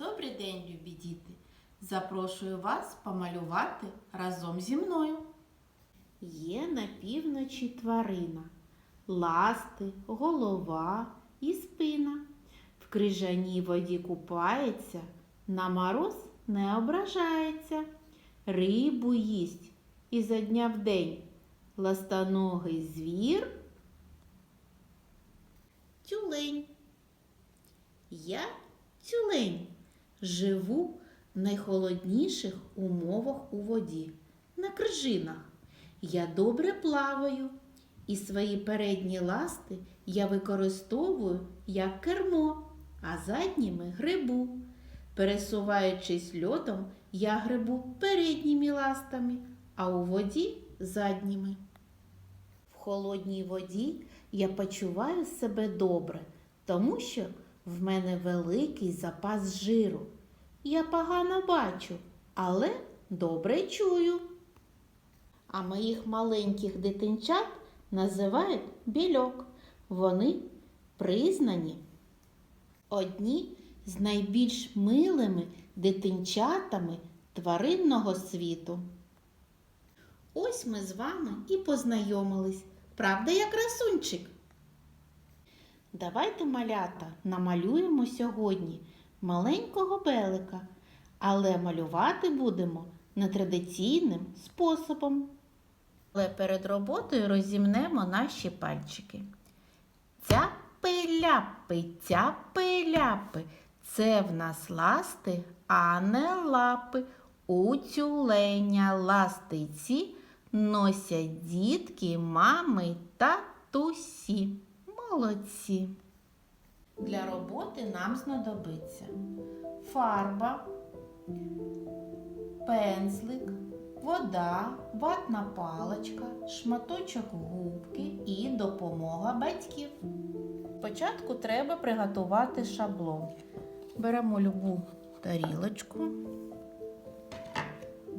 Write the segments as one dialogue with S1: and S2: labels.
S1: Добрий день, любі діти! Запрошую вас помалювати разом зі мною. Є на півночі тварина, ласти, голова і спина. В крижаній воді купається, на мороз не ображається, рибу їсть і за дня в день ластоногий звір. Тюлень. Я тюлень. Живу в найхолодніших умовах у воді, на крижинах. Я добре плаваю, і свої передні ласти я використовую як кермо, а задніми грибу. Пересуваючись льотом, я грибу передніми ластами, а у воді задніми. В холодній воді я почуваю себе добре, тому що в мене великий запас жиру. Я погано бачу, але добре чую. А моїх маленьких дитинчат називають більок. Вони признані одні з найбільш милими дитинчатами тваринного світу. Ось ми з вами і познайомились. Правда, я красунчик? Давайте, малята, намалюємо сьогодні маленького белика, але малювати будемо нетрадиційним способом. Але перед роботою розімнемо наші пальчики. Цяпи-ляпи, цяпи-ляпи. Це в нас ласти, а не лапи. У тюленя ластиці носять дітки, мами та тусі. Молодці. Для роботи нам знадобиться фарба, пензлик, вода, ватна паличка, шматочок губки і допомога батьків. Спочатку треба приготувати шаблон. Беремо любу тарілочку,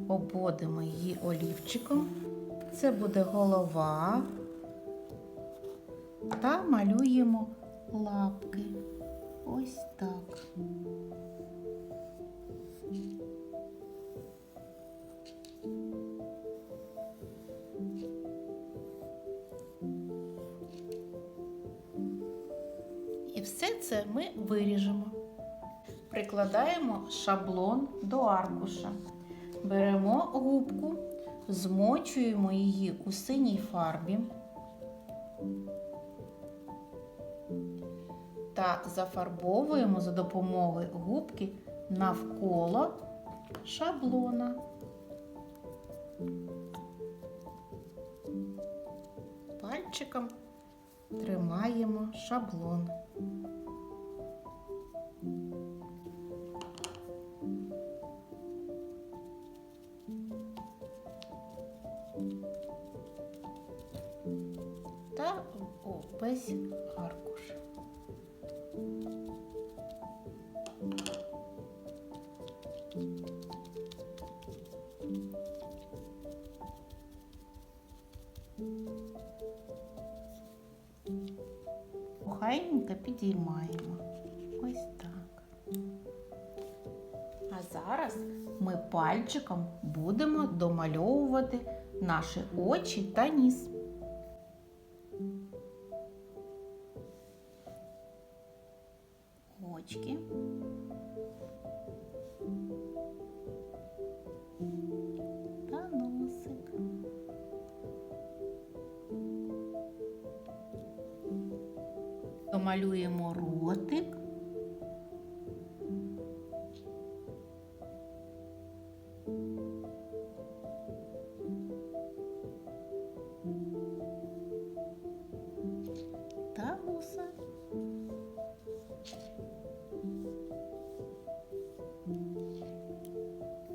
S1: обводимо її олівчиком. Це буде голова та малюємо лапки. Ось так. І все це ми виріжемо. Прикладаємо шаблон до аркуша. Беремо губку, змочуємо її у синій фарбі та зафарбовуємо за допомогою губки навколо шаблона. Пальчиком тримаємо шаблон. Та весь аркуш. Охайненько підіймаємо. Ось так. А зараз ми пальчиком будемо домальовувати наші очі та ніс. Очки. Домалюємо ротик. Та вуса.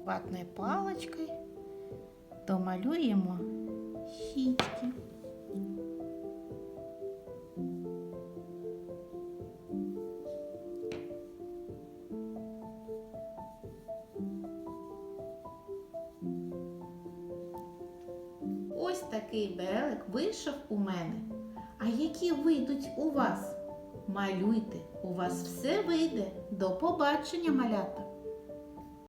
S1: Ватною паличкою домалюємо щічки. Такий белик вийшов у мене. А які вийдуть у вас? Малюйте, у вас все вийде. До побачення, малята!